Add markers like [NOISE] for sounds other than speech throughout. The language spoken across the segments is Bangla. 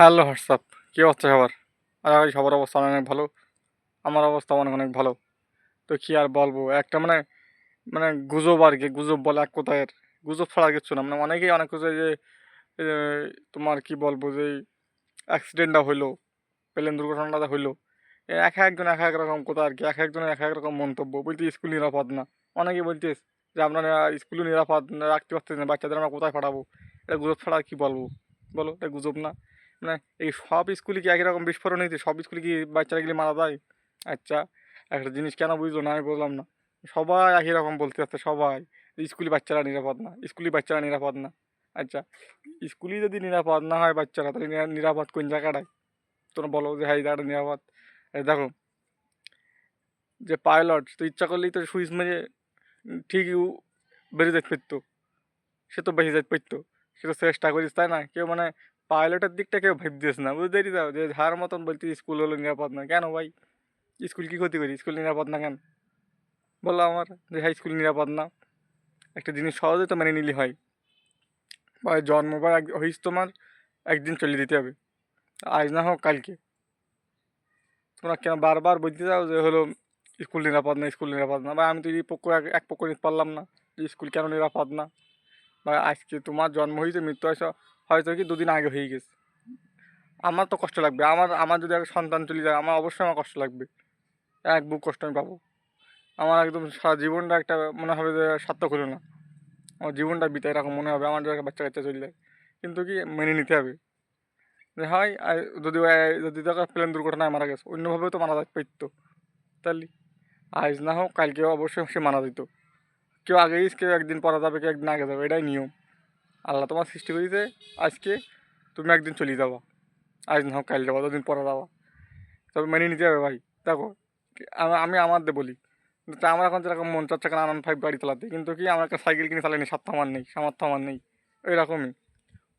হ্যালো হোয়াটসঅ্যাপ কী অবস্থা সবার? আর সবার অবস্থা অনেক ভালো। আমার অবস্থা অনেক অনেক ভালো। তো কী আর বলব? একটা মানে মানে গুজব আর কি, গুজব বলে এক কথায় গুজব ছাড়া কিচ্ছু না। মানে অনেকেই অনেক কিছু যে তোমার কি বলব যে অ্যাক্সিডেন্টটা হইল প্লেন দুর্ঘটনাটা হইল এক একজন এক এক রকম কথা আর কি। এক একজনের এক এক রকম মন্তব্য। বলতে স্কুল নিরাপদ না। অনেকেই বলছিস যে, আপনারা স্কুলে নিরাপদ রাখতে পারতেছেন না, বাচ্চাদের আমরা কোথায় পাঠাবো? এটা গুজব ছাড়া আর কী বলব? বলো, এটা গুজব না। মানে এই সব স্কুলে কি একই রকম বিস্ফোরণ হয়েছে? সব স্কুলে কি বাচ্চারা গেলে মারা যায়? আচ্ছা একটা জিনিস কেন বুঝলো না? আমি বললাম না। সবাই একই রকম বলতে যাচ্ছে সবাই। স্কুলে বাচ্চারা নিরাপদ না, স্কুলে বাচ্চারা নিরাপদ না। আচ্ছা স্কুলে যদি নিরাপদ না হয় বাচ্চারা, তাহলে নিরাপদ কোন জায়গাটায়? তোমরা বলো যে হ্যাঁ জায়গাটা নিরাপদ। দেখো, যে পাইলট তো ইচ্ছা করলেই তো সুইচ মেরে ঠিকই বেরিয়ে যেতে পারতো। সে তো বেরিয়ে যেতে পারতো। সে তো চেষ্টা করিস, তাই না? কেউ মানে পাইলটের দিকটা কেউ ভাবছিস না বুঝতেই দাও যে ধার মতন বলছি স্কুল হলো নিরাপদ না। কেন ভাই? স্কুল কী ক্ষতি করি? স্কুল নিরাপদ না কেন? বলল আমার যে হাই স্কুল নিরাপদ না। একটা জিনিস সহজে তো মেনে নিলে হয়। বা জন্ম বা হইস তোমার, একদিন চলে দিতে হবে। আজ না হোক, কালকে। তোমরা কেন বারবার বলতে চাও যে হলো স্কুল নিরাপদ না স্কুল নিরাপদ না? বা আমি তো এই পক্ষ, এক পক্ষ নিতে পারলাম না যে স্কুল কেন নিরাপদ না? বা আজকে তোমার জন্ম হয়েছে, মৃত্যু হয়েছে, হয়তো কি দুদিন আগে হয়ে গেছে। আমার তো কষ্ট লাগবে। আমার আমার যদি এক সন্তান চলে যায়, আমার অবশ্যই আমার কষ্ট লাগবে। এক বুক কষ্ট আমি পাবো। আমার একদম সারা জীবনটা একটা মনে হবে যে সার্থক হলো না। আমার জীবনটা বিতায় এরকম মনে হবে, আমার যদি একটা বাচ্চা কাচ্চা চলে যায়, কিন্তু কি মেনে নিতে হবে। যে হয় যদি যদি দেখো প্লেন দুর্ঘটনায় মারা গেছে, অন্যভাবেও তো মারা পারতো তাহলে আজ না হোক কালকে অবশ্যই সে মারা যেত। কেউ আগে আগেই কেউ একদিন পরা যাবে, কেউ একদিন আগে যাবে, এটাই নিয়ম। আল্লাহ তোমার সৃষ্টি করেছে, আজকে তুমি একদিন চলে যাবা। আজ না হোক, কাল যাবা দুদিন পরে যাবা। তবে মেনে নিতে হবে ভাই। দেখো, আম- আমি আমাদের বলি আমার এখন যেরকম মন চাচ্ছে কেন আনন্দ ফাইভ গাড়ি চালাতে, কিন্তু কি আমার একটা সাইকেল কিনে চালাইনি সাধ্য আমার নেই সামর্থ্য আমার নেই, এরকমই।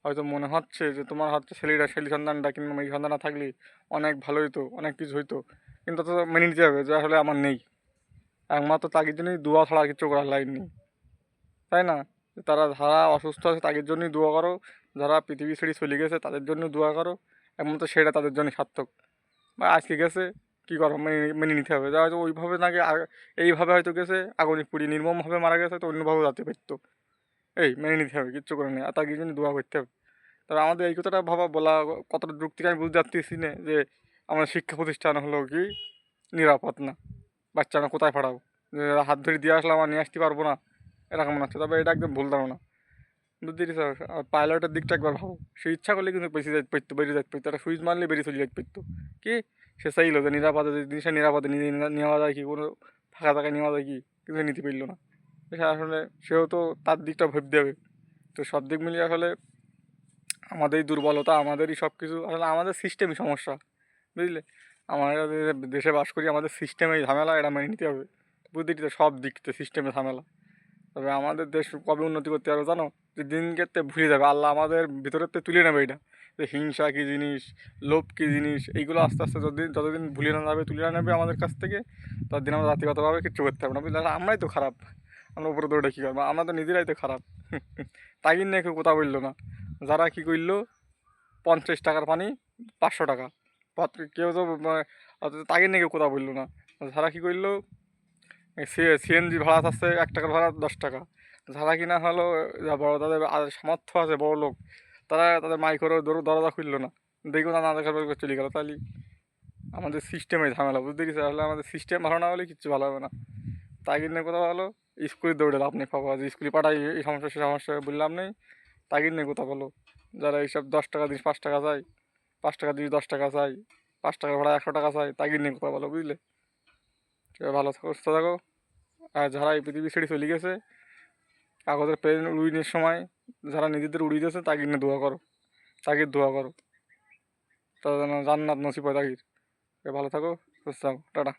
হয়তো মনে হচ্ছে যে তোমার হচ্ছে ছেলেটা ছেলে সন্তানটা কিংবা মেয়ে সন্তানটা থাকলে অনেক ভালো হইতো, অনেক কিছু হইতো, কিন্তু তো মেনে নিতে হবে যে আসলে আমার নেই। একমাত্র তাদের জন্যই দোয়া ছাড়া কিছু করার লাইন নেই। তাই না? তারা যারা অসুস্থ আছে তাদের জন্যই দোয়া করো। যারা পৃথিবী ছেড়ে চলে গেছে তাদের জন্য দোয়া করো। একমাত্র সেটা তাদের জন্য সার্থক। বা আজকে গেছে, কী করো মেনে মেনে নিতে হবে। যা হয়তো ওইভাবে নাকি এইভাবে হয়তো গেছে, আগুনে পুড়ি নির্মমভাবে মারা গেছে, তো অন্যভাবে যেতে পারতো। এই, মেনে নিতে হবে, কিচ্ছু করে নেই। আর তাদের জন্য দোয়া করতে হবে। তবে আমাদের এই কথাটা ভাবা বলা কতটা যুক্তি, আমি বুঝতে পারতেছি না যে আমাদের শিক্ষা প্রতিষ্ঠান হলো কি? নিরাপদ না। বাচ্চা আমরা কোথায় যে হাত ধরে দিয়ে আসলে আমার নিয়ে আসতে পারব না। এরকম মনে হচ্ছে। তবে এটা একদম ভুল ধারণা। বুঝতে পেরেছি আর পাইলটের দিকটা একবার ভাবো। সে ইচ্ছা করলে কিন্তু বেশি যেতে পারতো, বেরিয়ে যেতে পারতো। একটা সুইচ মারলে বেরিয়ে চলে যেতে পারতো। কি? সে চাইলো যে নিরাপদে জিনিসটা নিরাপদে নিয়ে- নেওয়া যায় কি? কোনো ফাঁকা জায়গায় নেওয়া যায় কি? কিন্তু নিতে পারল না। সে আসলে, সেও তো তার দিকটা ভাবতে হবে। তো সব দিক মিলিয়ে আসলে আমাদেরই দুর্বলতা, আমাদেরই সব কিছু আসলে আমাদের সিস্টেমই সমস্যা। বুঝলে? আমরা দেশে বাস করি, আমাদের সিস্টেমে ঝামেলা, এটা মেনে নিতে হবে। বুদ্ধিটিতে সব দিকতে সিস্টেমে ঝামেলা। তবে আমাদের দেশ কবে উন্নতি করতে পারবে জানো? যে দিন কেটে ভুলে যাবে। আল্লাহ আমাদের ভিতরের থেকে তুলে নেবে এটা। যে হিংসা কী জিনিস, লোভ কী জিনিস, এইগুলো আস্তে আস্তে যতদিন যতদিন ভুলে না যাবে, তুলে না নেবে আমাদের কাছ থেকে, ততদিন আমরা জাতিগতভাবে কিচ্ছু করতে পারব না। বুঝলে? আমরাই তো খারাপ। আমরা উপরে দৌড়ে কী করব? আমরা তো নিজেরাই তো খারাপ। [LAUGHS] তাই নিয়ে কেউ কথা বলল না। যারা কী করল? পঞ্চাশ টাকার পানি পাঁচশো টাকা। কেউ তো মানে তাকে নিয়ে কেউ কথা বলল না। যারা কী করল? সিএনজি ভাড়া থাকছে এক টাকার ভাড়া দশ টাকা। যারা কিনা হলো বড় তাদের সামর্থ্য আছে, বড় লোক, তারা তাদের মাইক্রো দরজা খুললো না। দেখো না না দেখার পর চলে গেলো তাহলে আমাদের সিস্টেমে ঝামেলা, বুঝতে পেরেছি তাহলে আমাদের সিস্টেম ভালো না হলে কিচ্ছু ভালো হবে না। তাই নিয়ে কথা বলো, স্কুলে দৌড়ে লাভ নেই পাবো যে স্কুলে পাঠাই, এই সমস্যা, সে সমস্যা বললাম নেই। তাই নিয়ে কথা বলো। যারা এইসব দশ টাকা দিস, পাঁচ টাকা চাই পাঁচ টাকা দিস, দশ টাকা চাই পাঁচ টাকা ভাড়া, একশো টাকা চাই তাই নিয়ে কথা বলো বুঝলে? ভালো থাকো, সুস্থ থাকো। আর যারা এই পৃথিবী ছেড়ে চলে গেছে কাগজের পেন উড়িনের সময় যারা নিজেদের উড়িয়ে দিয়েছে তাকে নিয়ে দোয়া করো। তাগির দোয়া করো। যেন জান্নাত নসিব হয় তাকে ভালো থাকো, সুস্থ থাকো। টাটা।